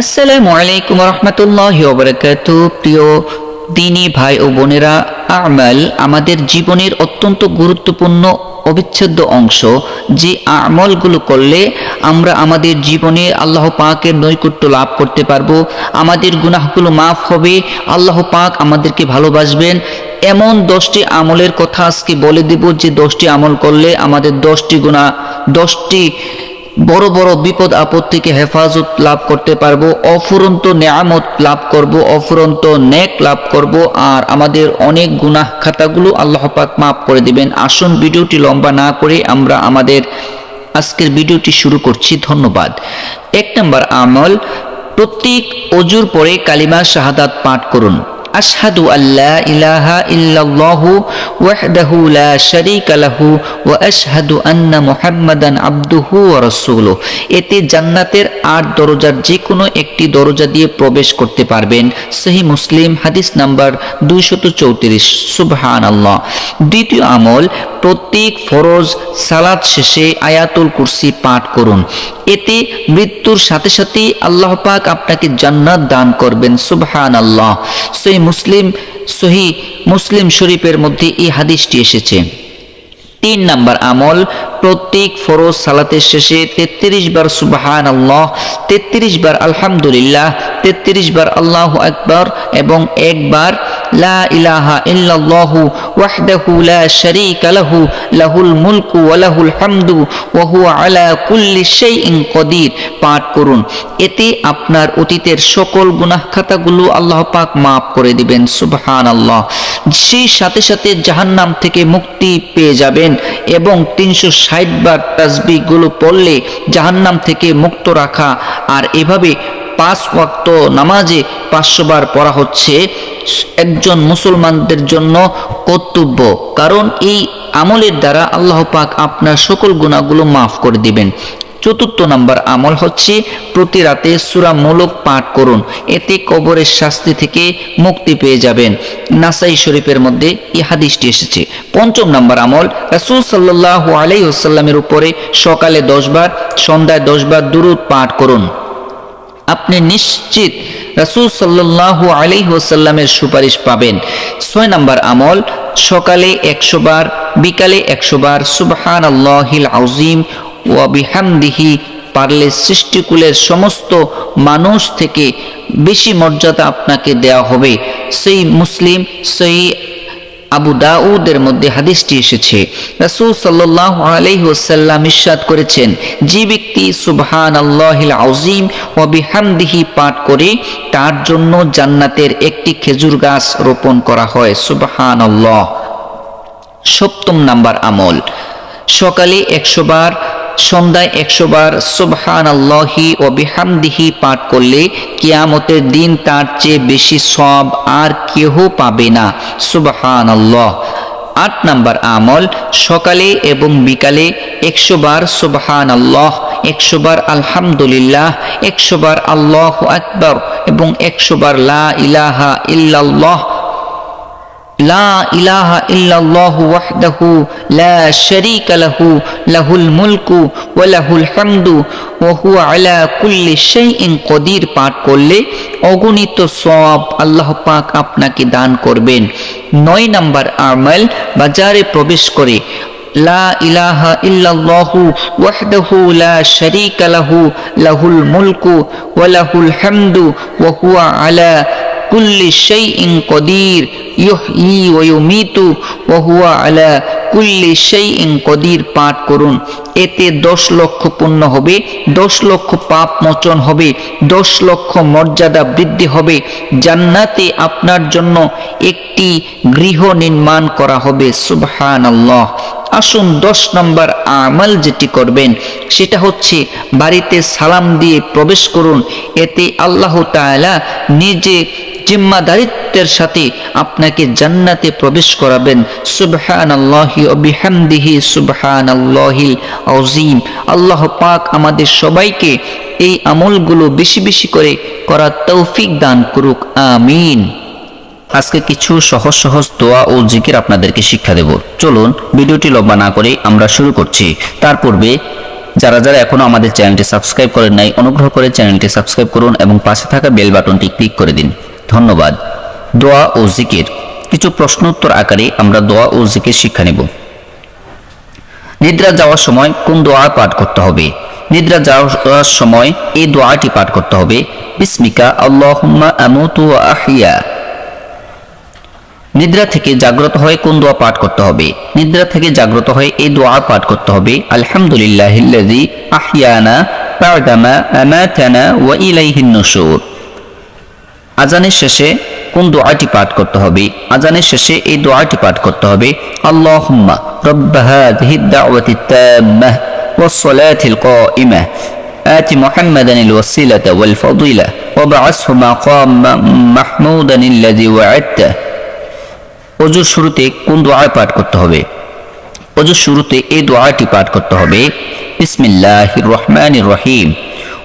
আসসালামু আলাইকুম রহমতুল্লাহ ওবরাকাত। প্রিয় দিনী ভাই ও বোনেরা, আমাল আমাদের জীবনের অত্যন্ত গুরুত্বপূর্ণ অবিচ্ছেদ্য অংশ। যে আমলগুলো করলে আমরা আমাদের জীবনে আল্লাহ পাকের নৈকট্য লাভ করতে পারব। আমাদের গুনাহগুলো মাফ হবে, আল্লাহ পাক আমাদেরকে ভালোবাসবেন। এমন দশটি আমলের কথা আজকে বলে দেব যে দশটি আমল করলে আমাদের দশটি গুণা দশটি বড় বড় বিপদ আপদ থেকে হেফাজত লাভ করতে পারব, অফুরন্ত নেয়ামত লাভ করব, অফুরন্ত নেক লাভ করব, আর আমাদের অনেক গুনাহ খাতাগুলো আল্লাহ পাক মাফ করে দিবেন। আসুন ভিডিওটি লম্বা না করে আমরা আমাদের আজকের ভিডিওটি শুরু করছি। ধন্যবাদ। এক নম্বর আমল, প্রত্যেক অজুর পরে কালিমা শাহাদাত পাঠ করুন। আশহাদু আল্লা ইলাহা ইল্লাল্লাহু ওয়াহদাহু লা শারীকা লাহু ওয়া আশহাদু আন্না মুহাম্মাদান আবদুহু ওয়া রাসূলুহু। এতে জান্নাতের আট দরজার যে কোনো একটি দরজা দিয়ে প্রবেশ করতে পারবেন। সহি মুসলিম হাদিস নাম্বার দুইশত চৌত্রিশ। সুবহানাল্লাহ। দ্বিতীয় আমল, প্রত্যেক ফরজ সালাদ শেষে আয়াতুল কুরসি পাঠ করুন। এতে মৃত্যুর সাথে সাথে আল্লাহ পাক আপনাকে জান্নাত দান করবেন। সুবহান আল্লাহ সহি মুসলিম সহি মুসলিম শরীফের মধ্যে এই হাদিসটি এসেছে। তিন নাম্বার আমল, প্রত্যেক ফরজ সালাতের শেষে তেত্রিশ বার সুবাহান আল্লাহ তেত্রিশ বার আলহামদুলিল্লাহ, তেত্রিশ বার আল্লাহ আকবর এবং একবার লা ইলাহা ইল্লাল্লাহু ওয়াহদাহু লা শারীকা লাহু, লাহুল মুলকু ওয়া লাহুল হামদু ওয়া হুয়া আলা কুল্লি শাইইন কদির। পাঠ করুন। এতে আপনার অতীতের সকল গুনাহ খাতাগুলো আল্লাহ পাক মাফ করে দিবেন, সুবহানাল্লাহ। সেই সাথে সাথে জাহান্নাম থেকে মুক্তি পেয়ে যাবেন। এবং তিনশো ষাট বার তাসবিগুলো পড়লে জাহান্নাম থেকে মুক্ত রাখা। আর এভাবে পাঁচ ওয়াক্ত নামাজে পাঁচশো বার পড়া হচ্ছে একজন মুসলমানদের জন্য কর্তব্য। কারণ এই আমলের দ্বারা আল্লাহ পাক আপনার সকল গুণাগুলো মাফ করে দিবেন। চতুর্থ নাম্বার আমল হচ্ছে প্রতি রাতে সুরা মূলক পাঠ করুন। এতে কবরের শাস্তি থেকে মুক্তি পেয়ে যাবেন। নাসাই শরীফের মধ্যে এই হাদিসটি এসেছে। পঞ্চম নাম্বার আমল, রাসুল সাল্লাহ আলাই ওসাল্লামের উপরে সকালে দশবার সন্ধ্যায় দশবার দুরুদ পাঠ করুন। আপনি নিশ্চিত রাসুল সাল্লাহু আলাই ওসাল্লামের সুপারিশ পাবেন। ছয় নাম্বার আমল, সকালে একশো বার, বিকালে একশো বার সুবহান আল্লাহিল আউজিম ওয়াবিহামদিহি পারলে সৃষ্টিকুলের সমস্ত মানুষ থেকে বেশি মর্যাদা আপনাকে দেওয়া হবে। সেই মুসলিম, সেই আবু দাউদের মধ্যে হাদিসটি এসেছে। রাসূল সাল্লাল্লাহু আলাইহি ওয়াসাল্লাম ইরশাদ করেছেন, যে ব্যক্তি সুবহান আল্লাহিল আযীম ওয়া বিহামদিহি পাঠ করে, তার জন্য জান্নাতের একটি খেজুর গাছ রোপণ করা হয়। সুবহানাল্লাহ। সপ্তম নাম্বার আমল। সকালে একশো বার সন্ধ্যায় একশো বার সুবহান আল্লাহি ও বিহামদিহি পাঠ করলে কিয়ামতের দিন তার চেয়ে বেশি সব আর কেহ পাবে না। সুবহান আল্লাহ আট নাম্বার আমল, সকালে এবং বিকালে একশো বার সুবহান আল্লাহ একশো বার আলহামদুলিল্লাহ একশো বার আল্লাহ আকবর এবং একশো বার লা ইলাহা ইল্লাল্লাহ লা ইলাহা লা লাহুল মুলকু আলা কুল্লি কদির। পাঠ করলে অগণিত সওয়াব আল্লাহ পাক আপনাকে দান করবেন। নয় নাম্বার আমল, বাজারে প্রবেশ করে লা ইলাহা লা লাহুল মুলকু ওয়া লাহুল হামদু হুয়া আলা কুল্লি শাইইন কদির, ইউহয়ি ওয়া ইউমিতু, ওয়া হুয়া আলা কুল্লি শাইইন কদির পাঠ করুন। এতে দশ লক্ষ পুণ্য হবে, দশ লক্ষ পাপ মোচন হবে, দশ লক্ষ মর্যাদা বৃদ্ধি হবে। জান্নাতে আপনার জন্য একটি গৃহ নির্মাণ করা হবে সুবহান আল্লাহ আসুন দশ নম্বর আমল যেটি করবেন, সেটা হচ্ছে বাড়িতে সালাম দিয়ে প্রবেশ করুন। এতে আল্লাহ তাআলা নিজে জিম্মাদারিত্বের সাথে আপনাকে জান্নাতে প্রবেশ করাবেন। সুবহান আল্লাহি বিহামদিহি সুবহান আল্লাহিল আজিম আল্লাহ পাক আমাদের সবাইকে এই আমলগুলো বেশি বেশি করে করার তৌফিক দান করুক। আমিন। আজকে কিছু সহজ সহজ দোয়া ও জিকির আপনাদেরকে শিক্ষা দেব। চলুন, ভিডিওটি লম্বা না করে আমরা শুরু করছি। তার পূর্বে, যারা যারা এখনও আমাদের চ্যানেলটি সাবস্ক্রাইব করেন নাই, অনুগ্রহ করে চ্যানেলটি সাবস্ক্রাইব করুন এবং পাশে থাকা বেল বাটনটি ক্লিক করে দিন। ধন্যবাদ। দোয়া ও জিকির। কিছু প্রশ্ন উত্তর আকারে আমরা দোয়া ও জিকির শিক্ষা নেব। নিদ্রা যাওয়ার সময় কোন দোয়া পাঠ করতে হবে? নিদ্রা যাওয়ার সময় এই দোয়াটি পাঠ করতে হবে। বিস্মিকা, আল্লাহুম্মা আমুতু আহিয়া নিদ্রা থেকে জাগ্রত হয়ে কোন দোয়া পাঠ করতে হবে? নিদ্রা থেকে জাগ্রত হয়ে এই দোয়া পাঠ করতে হবে, আলহামদুলিল্লাহিল্লাযী আহিয়ানা বা'দামা আমাতানা ওয়া ইলাইহিন নুশুর। আজানের শেষে কোন দোয়াটি পাঠ করতে হবে আজানের শেষে এই দোয়াটি পাঠ করতে হবে আল্লাহুম্মা রব্ব হাযিহি দাওয়াতি তাম্মাহ والصلاة القائمة آت محمدا الوسيلة والفضيلة وابعثه مقاما محمودا الذي وعدته অজুর শুরুতে কোন দোয়া পাঠ করতে হবে অজুর শুরুতে এই দোয়াটি পাঠ করতে হবে বিসমিল্লাহির রহমানির রহিম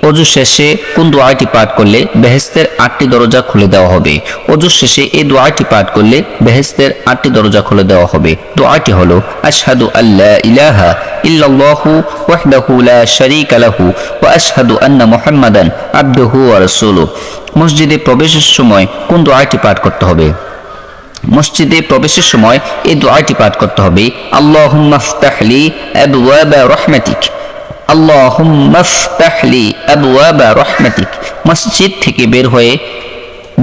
অজু শেষে কোন দোয়াটি পাঠ করলে বেহেস্তের আটটি দরজা খুলে দেওয়া হবে? অজু শেষে এই দোয়াটি পাঠ করলে বেহেস্তের আটটি দরজা খুলে দেওয়া হবে। দোয়াটি হলো, আশহাদু আল্লাহ ইলাহা ইল্লাল্লাহু ওয়াহদাহু লা শারীকা লাহু ওয়া আশহাদু আন্না মুহাম্মাদান আবদুহু ওয়া রাসূলুহু। মসজিদে প্রবেশের সময় কোন দোয়াটি পাঠ করতে হবে? মসজিদে প্রবেশের সময় এই দোয়াটি পাঠ করতে হবে, আল্লাহুম্মা ফতাহলি আবওয়াবা রাহমাতিক। আল্লাহুম্মা ফতাহলি আবওয়াবা রাহমাতিক। মসজিদ থেকে বের হয়ে,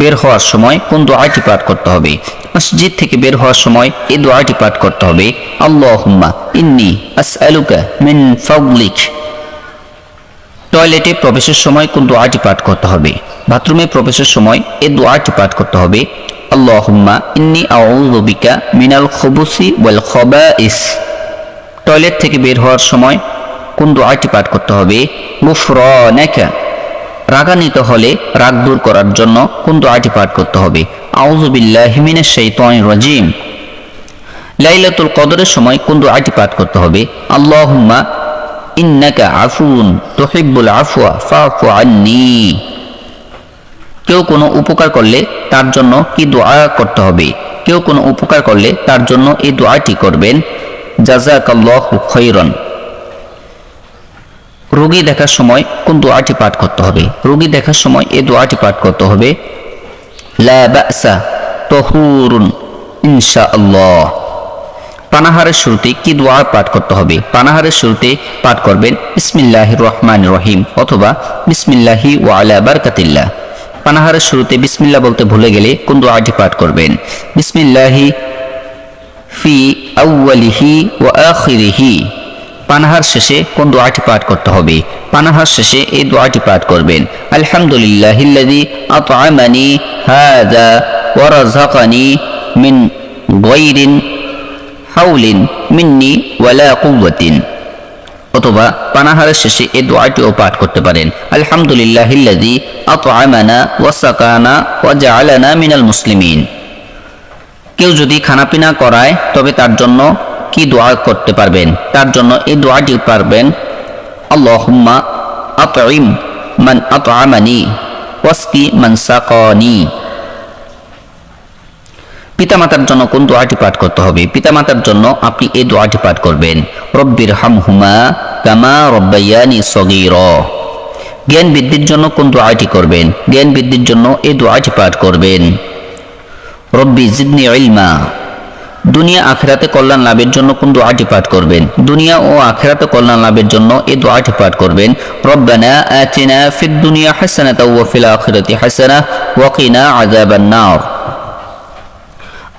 বের হওয়ার সময় কোন দোয়াটি পাঠ করতে হবে? মসজিদ থেকে বের হওয়ার সময় এই দোয়াটি পাঠ করতে হবে, আল্লাহুম্মা ইন্নি আসআলুকা মিন ফাদলিক। টয়লেটে প্রবেশের সময় কোন দোয়াটি পাঠ করতে হবে? বাথরুমে প্রবেশের সময় এই দোয়াটি পাঠ করতে হবে, আল্লাহুম্মা ইন্নি আউযু বিকা মিনাল খুবুসি ওয়াল খাবাইস। টয়লেট থেকে বের হওয়ার সময় কোন দোয়াটি পাঠ করতে হবে? গুফরানাকা। রাগান্বিত হলে রাগ দূর করার জন্য কোন দোয়াটি পাঠ করতে হবে? আউযু বিল্লাহি মিনাশ শাইতানির রাজিম। লাইলাতুল কদরের সময় কোন দোয়াটি পাঠ করতে হবে? আল্লাহুম্মা ইন্নাকা আফুন তুহিব্বুল আফওয়া ফাফু আন্নি। কেউ কোনো উপকার করলে তার জন্য কি দোয়া করতে হবে? কেউ কোনো উপকার করলে তার জন্য এই দোয়াটি করবেন। জাজাকাল্লাহু খৈরন রোগী দেখার সময় কোন দোয়াটি পাঠ করতে হবে? রোগী দেখার সময় এই দোয়াটি পাঠ করতে হবে, লা ইনশাআল্লাহ। পানাহারের শুরুতে কি দোয়া পাঠ করতে হবে? পানাহারের শুরুতে পাঠ করবেন, বিসমিল্লাহির রহমান রহিম অথবা, বিসমিল্লাহি ওয়ালা বারকাতিল্লাহ। পানাহারের শুরুতে বিসমিল্লাহ বলতে ভুলে গেলে কোন দোয়াটি পাঠ করবেন, বিসমিল্লাহি ফি আউয়ালিহি ওয়া আখিরিহি। পানাহার শেষে কোন দোয়াটি পাঠ করতে হবে? পানাহার শেষে এই দোয়াটি পাঠ করবেন। আলহামদুলিল্লাহিল্লাযী আত'আমানি হাযা ওয়া রাযাকানি মিন গায়রিন মিন্নি ওয়ালা কুওয়াতিন। অথবা পানাহারের শেষে এই দোয়াটিও পাঠ করতে পারেন। আলহামদুলিল্লাহিল্লাযী আত'আমানা ওয়া সাকানা ওয়া জা'আলানা মিনাল মুসলিমিন। কেউ যদি খানাপিনা করায়, তবে তার জন্য কি দোয়া করতে পারবেন? তার জন্য এই দোয়াটি পারবেন, আল্লাহুম্মা আত'ইম মান আত'আমানি ওয়াসকি মান সাকানি। পিতামাতার জন্য কোন দোয়াটি পাঠ করতে হবে? পিতামাতার জন্য আপনি এই দোয়াটি পাঠ করবেন, রব্বির হামহুমা কামা রব্বাইয়ানি সগীর। জ্ঞান বৃদ্ধির জন্য কোন দোয়াটি করবেন? জ্ঞান বৃদ্ধির জন্য এই দোয়াটি পাঠ করবেন, রব্বি জিদনি ইলমা। দুনিয়া আখেরাতে কল্যাণ লাভের জন্য কোন দোয়াটি পাঠ করবেন? দুনিয়া ও আখেরাতে কল্যাণ লাভের জন্য এই দোয়াটি পাঠ করবেন, রব্বানা আতিনা ফিদ দুনিয়া হাসানাতাও ওয়া ফিল আখিরাতি হাসানাহ ওয়া কিনা আযাবান নার।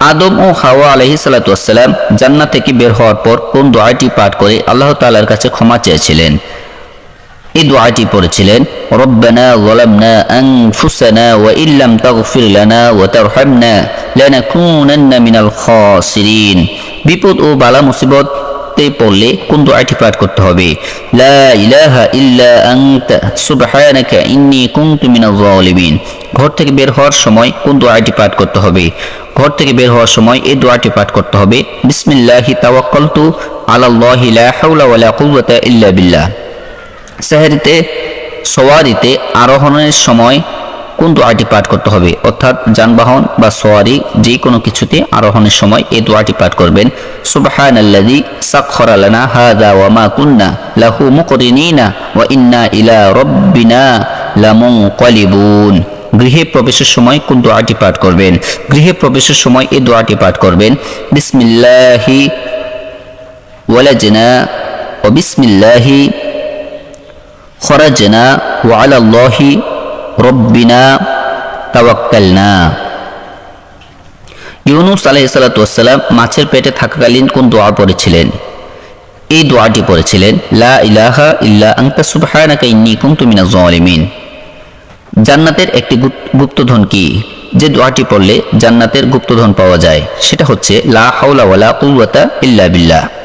আদম ও হাওয়া আলহি সালাতাম জান্নাত থেকে বের হওয়ার পর কোন দোয়াটি পাঠ করে আল্লাহ তাআলার কাছে ক্ষমা চেয়েছিলেন? এই দোয়াটি পড়েছিলেন যালামনা আনফুসানা ওয়া ইল্লাম তাগফির লানা ওয়া তারহামনা লানাকুনান্না মিনাল খাসিরিন। বিপদ ও বালা মুসিবতে পড়লে কোন দোয়াটি পাঠ করতে হবে? লা ইলাহা ইল্লা আনতা, সুবহানাকা ইন্নী কুনতু মিনাজ জালিমিন ঘর থেকে বের হওয়ার সময় কোন দোয়াটি পাঠ করতে হবে? ঘর থেকে বের হওয়ার সময় এই দোয়াটি পাঠ করতে হবে, বিসমিল্লাহি তাওয়াক্কালতু আলাল্লাহি লা হাওলা ওয়ালা কুওয়াতা ইল্লা বিল্লাহ। সাহেরিতে সওয়ারিতে আরোহণের সময় কোন দোয়াটি পাঠ করতে হবে? অর্থাৎ যানবাহন বা সোয়ারি যে কোনো কিছুতে আরোহণের সময় এই দোয়াটি পাঠ করবেন। সুবহানাল্লাযী সাখখারা লানা হাযা ওয়া মা কুন্না লাহু মুকরিনিনা ওয়া ইন্না ইলা রাব্বিনা লামুনকালিবুন। গৃহে প্রবেশের সময় কোন দোয়াটি পাঠ করবেন? গৃহে প্রবেশের সময় এই দোয়াটি পাঠ করবেন, বিসমিল্লাহি ওয়ালাজনা ও বিসমিল্লাহি খরাজনা ওয়া আলাল্লাহি রব্বিনা তাওয়াক্কালনা ইউনুস আলাইহিস সালাতু মাছের পেটে থাকাকালীন কোন দোয়া পড়েছিলেন? এই দোয়াটি পড়েছিলেন, লা ইলাহা ইল্লা আনতা সুবহানাকা ইন্নী কুনতু মিনাজ জালিমিন। জান্নাতের একটি গুপ- গুপ্তধন কি? যে দোয়াটি পড়লে জান্নাতের গুপ্তধন পাওয়া যায়, সেটা হচ্ছে, লা হাওলা ওয়ালা কুওয়াতা ইল্লা বিল্লাহ।